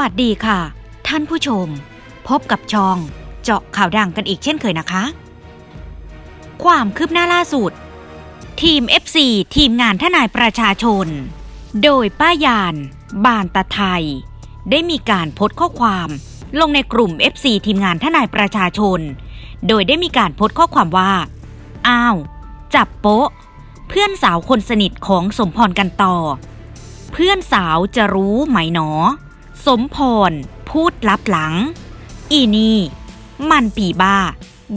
วัสดีค่ะ ท่านผู้ชม พบกับชอง เจาะข่าวดังกันอีกเช่นเคยนะคะ ความคืบหน้าล่าสุด ทีม FC ทีมงานทนายประชาชน โดยป้ายาน บานตะไทย ได้มีการโพสต์ข้อความ ลงในกลุ่ม FC ทีมงานทนายประชาชน โดยได้มีการโพสต์ข้อความว่า อ้าว จับโป๊ะ เพื่อนสาวคนสนิทของสมพรกันต่อ เพื่อนสาวจะรู้ไหมหนอ สมพร พูดลับหลัง อีนี่ มันปีบ้า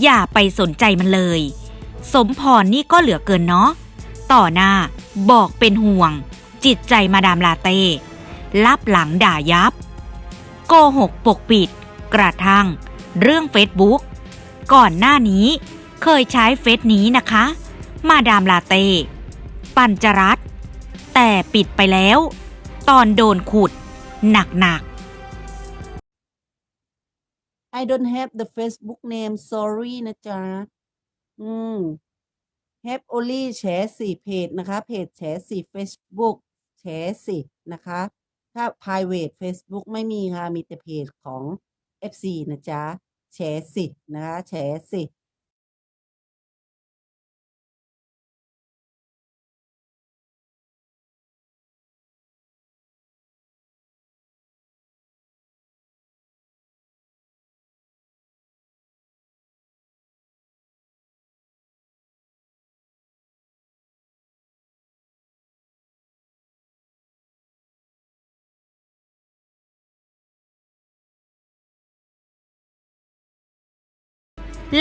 อย่าไปสนใจมันเลย สมพรนี่ก็เหลือเกินเนาะ ต่อหน้าบอกเป็นห่วง จิตใจมาดามลาเต้ ลับหลังด่ายับ โกหกปกปิด กระทั่ง เรื่องเฟซบุ๊ก ก่อนหน้านี้เคยใช้เฟซนี้นะคะ มาดามลาเต้ ปัญจรัตแต่ปิดไปแล้ว ตอนโดนขุด หนักๆ I don't have the Facebook name sorry นะจ๊ะ อืม have only แฉสี่เพจนะคะ เพจแฉสี่ Facebook แฉสี่นะคะ ถ้า private Facebook ไม่มีค่ะ มีแต่เพจของ FC นะจ๊ะ แฉสินะคะ แฉสิ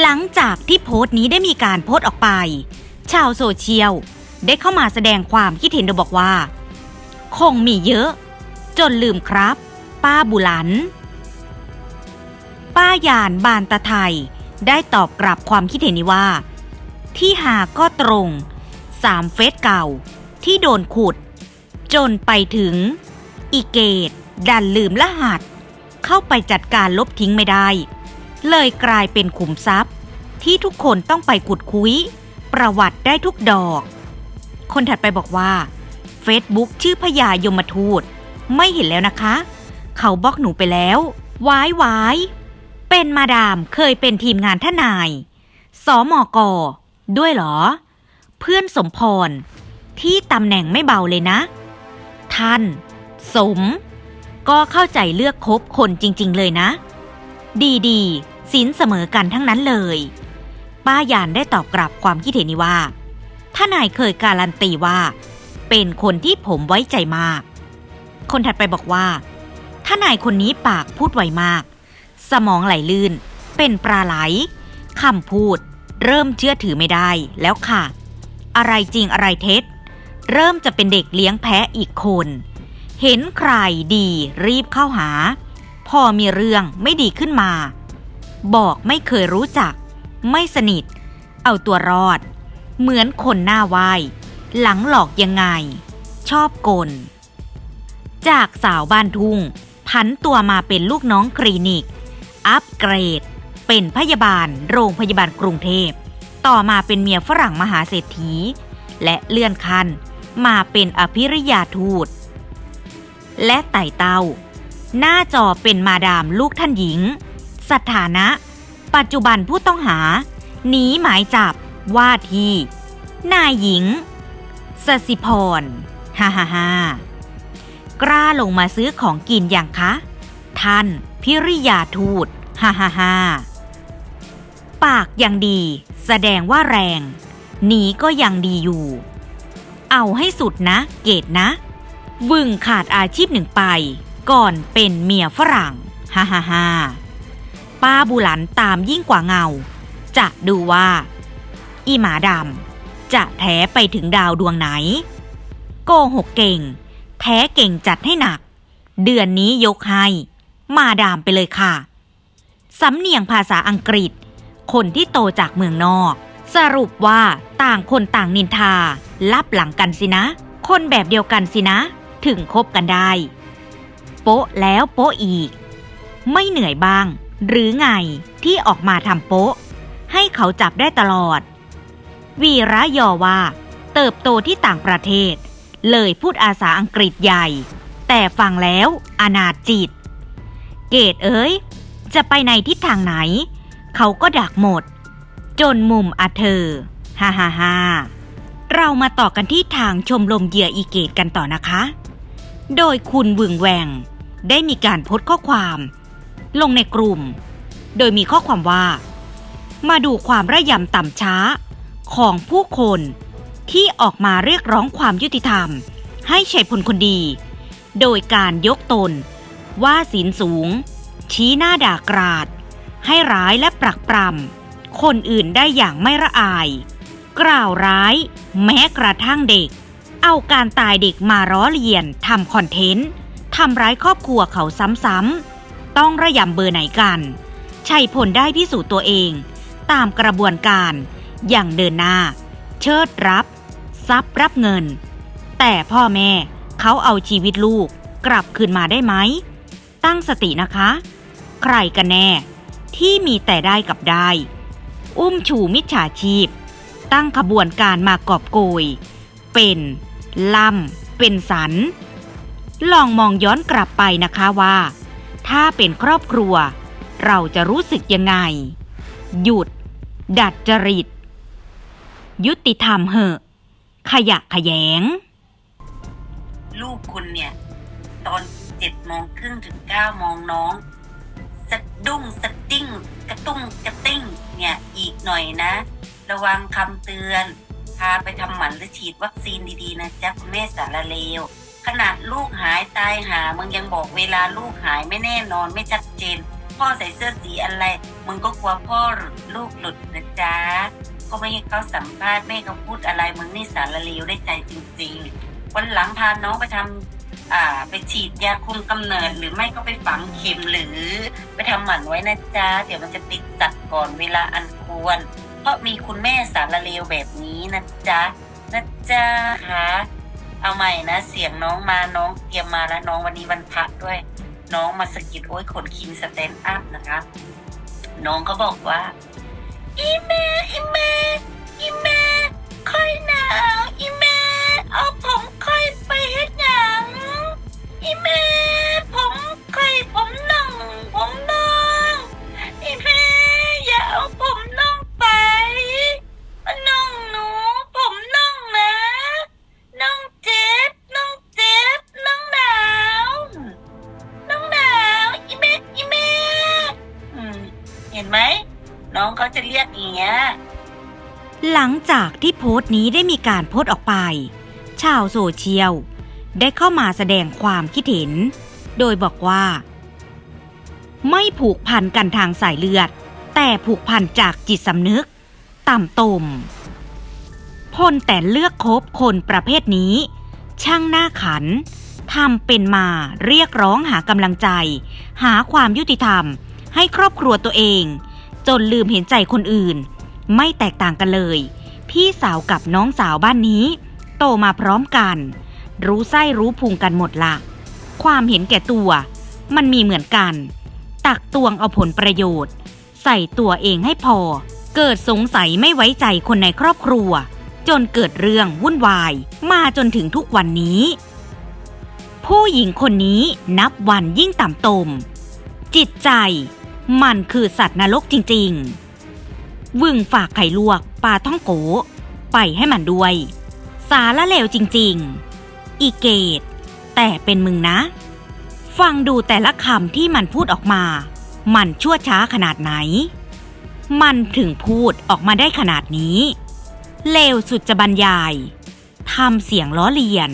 หลังจากที่โพสต์นี้ได้มีการโพสต์ออกไป ชาวโซเชียลได้เข้ามาแสดงความคิดเห็นโดยบอกว่า คงมีเยอะ จนลืมครับ ป้าบุหลัน ป้ายานบานตะไทยได้ตอบกลับความคิดเห็นนี้ว่า ที่หาก็ตรงสามเฟซเก่าที่โดนขุด จนไปถึง อีเกต ดันลืมรหัส เข้าไปจัดการลบทิ้งไม่ได้ เลยกลายเป็นขุมทรัพย์ ที่ทุกคนต้องไปขุดคุย ประวัติได้ทุกดอก คนถัดไปบอกว่า Facebook ชื่อพญายมทูต ไม่เห็นแล้วนะคะ เขาบล็อกหนูไปแล้ววายวายเป็นมาดามเคยเป็นทีมงานทนายสอมอกอด้วยเหรอ เพื่อนสมพร ที่ตำแหน่งไม่เบาเลยนะ ท่าน สม ก็เข้าใจเลือกคบคนจริง ๆ เลยนะ ดี ๆ สินเสมอกันทั้งนั้นเลย ป้ายานได้ตอบกลับความคิดเห็นนี้ว่าทนายเคยการันตีว่า เป็นคนที่ผมไว้ใจมาก คนถัดไปบอกว่าทนายคนนี้ปากพูดไวมาก สมองไหลลื่น เป็นปลาไหลคำพูด เริ่มเชื่อถือไม่ได้แล้วค่ะ อะไรจริงอะไรเท็จ เริ่มจะเป็นเด็กเลี้ยงแพะอีกคน เห็นใครดีรีบเข้าหา พอมีเรื่องไม่ดีขึ้นมา บอกไม่เคยรู้จัก ไม่สนิท เอาตัวรอด เหมือนคนหน้าไหวหลังหลอกยังไง ชอบกล จากสาวบ้านทุ่งพันตัวมาเป็นลูกน้องคลินิก อัปเกรด เป็นพยาบาลโรงพยาบาลกรุงเทพ ต่อมาเป็นเมียฝรั่งมหาเศรษฐี และเลื่อนขั้นมาเป็นอภิริยาทูต และไต่เต้า หน้าจอเป็นมาดามลูกท่านหญิง สถานะ ปัจจุบันผู้ต้องหา หนีหมายจับว่าที่นายหญิงสสิพรฮ่าฮ่าฮ่ากล้าลงมาซื้อของกินอย่างคะ ท่านพิริยาทูตฮ่าฮ่าฮ่าปากยังดี แสดงว่าแรง หนีก็ยังดีอยู่ เอาให้สุดนะ เกตนะ วึงขาดอาชีพหนึ่งไป ก่อนเป็นเมียฝรั่งฮ่าฮ่าฮ่า ป้าบุหลันตามยิ่งกว่าเงา จะดูว่า อีหมาดำจะแท้ไปถึงดาวดวงไหน โกหกเก่ง แท้เก่งจัดให้หนัก เดือนนี้ยกให้ มาดามไปเลยค่ะ สำเนียงภาษาอังกฤษ คนที่โตจากเมืองนอก สรุปว่าต่างคนต่างนินทา ลับหลังกันสินะ คนแบบเดียวกันสินะ ถึงคบกันได้ โป๊ะแล้วโป๊ะอีก ไม่เหนื่อยบ้าง หรือไงที่ออกมาทำโป๊ะ ให้เขาจับได้ตลอด วีระยอว่า เติบโตที่ต่างประเทศ เลยพูดอาษาอังกฤษใหญ่ แต่ฟังแล้วอนาจิต เกตเอ๋ยจะไปในทิศทางไหน เขาก็ดักหมด จนมุมอาเธอฮ่าฮ่าฮ่าเรามาต่อกันที่ทางชมรมเหยื่ออีเกตกันต่อนะคะ โดยคุณวึงแหวงได้มีการโพสต์ข้อความ ลงในกลุ่ม โดยมีข้อความว่า มาดูความระยำต่ำช้า ของผู้คนที่ออกมาเรียกร้องความยุติธรรม ให้ชัยพลคนดี โดยการยกตน ว่าศีลสูง ชี้หน้าด่ากราด ให้ร้ายและปรักปรำคนอื่นได้อย่างไม่ละอาย กล่าวร้าย แม้กระทั่งเด็ก เอาการตายเด็กมาล้อเลียนทำคอนเทนต์ทำร้ายครอบครัวเขาซ้ำๆ ต้องระยำเบอร์ไหนกัน ชัยพลได้พิสูจน์ตัวเอง ตามกระบวนการอย่างเดินหน้า เชิดรับ ทรัพย์รับเงิน แต่พ่อแม่เขาเอาชีวิตลูกกลับคืนมาได้ไหม ตั้งสตินะคะ ใครกันแน่ที่มีแต่ได้กับได้ อุ้มชูมิจฉาชีพ ตั้งขบวนการมากอบโกย เป็นล่ำเป็นสัน ลองมองย้อนกลับไปนะคะว่า ถ้าเป็นครอบครัว เราจะรู้สึกยังไง หยุด ดัดจริต ยุติธรรมเหอะ ขยะขยง ลูกคุณเนี่ย ตอนเจ็ดโมงครึ่งถึงเก้าโมงน้องสะดุ้งสะดิ้งกระตุ้งกระติ้งเนี่ยอีกหน่อยนะ ระวังคำเตือน พาไปทำหมันหรือฉีดวัคซีนดีๆนะจ๊ะคุณแม่สารเลว ขนาดลูกหายตายหา มึงยังบอกเวลาลูกหายไม่แน่นอนไม่ชัดเจน พ่อใส่เสื้อสีอะไร มึงก็กลัวพ่อหลุดลูกหลุดนะจ๊ะ ก็ไม่ให้เขาสัมภาษณ์ไม่ให้เขาพูดอะไร มึงนี่สารเลวได้ใจจริงๆ วันหลังพาน้องไปทำอ่าไปฉีดยาคุมกำเนิดหรือไม่ก็ไปฝังเข็มหรือ ไปทำหมันไว้นะจ๊ะ เดี๋ยวมันจะติดสัตว์ก่อนเวลาอันควร เพราะมีคุณแม่สารเลวแบบนี้นะจ๊ะนะจ๊ะคะ เอาใหม่นะ เสียงน้องมาน้องเตรียมมาแล้วน้องวันนี้วันพระด้วย น้องมาสกิดโอ้ยขนคิงสแตนด์อัพนะคะ น้องก็บอกว่า อีแม่อีแม่อีแม่ค่อยหนาวอีแม่เอาผมค่อยไป ห็นไหมน้องเขาจะเรียกอย่างเงี้ยหลังจากที่โพสต์นี้ได้มีการโพสต์ออกไป ชาวโซเชียล ได้เข้ามาแสดงความคิดเห็น โดยบอกว่า ไม่ผูกพันกันทางสายเลือด แต่ผูกพันจากจิตสำนึก ต่ำตมพลแต่เลือกคบคนประเภทนี้ ช่างหน้าขันทำเป็นมาเรียกร้องหากำลังใจ หาความยุติธรรม ให้ครอบครัวตัวเอง จนลืมเห็นใจคนอื่น ไม่แตกต่างกันเลย พี่สาวกับน้องสาวบ้านนี้ โตมาพร้อมกัน รู้ไส้รู้พุงกันหมดละ ความเห็นแก่ตัว มันมีเหมือนกัน ตักตวงเอาผลประโยชน์ ใส่ตัวเองให้พอ เกิดสงสัยไม่ไว้ใจคนในครอบครัว จนเกิดเรื่องวุ่นวาย มาจนถึงทุกวันนี้ผู้หญิงคนนี้นับวันยิ่งต่ำตม จิตใจ มันคือสัตว์นรกจริงๆ วึงฝากไข่ลวกปลาท่องโก ไปให้มันด้วย สาละเลวจริงๆ อีเกต แต่เป็นมึงนะ ฟังดูแต่ละคำที่มันพูดออกมา มันชั่วช้าขนาดไหน มันถึงพูดออกมาได้ขนาดนี้ เลวสุดจะบรรยายทำเสียงล้อเลียน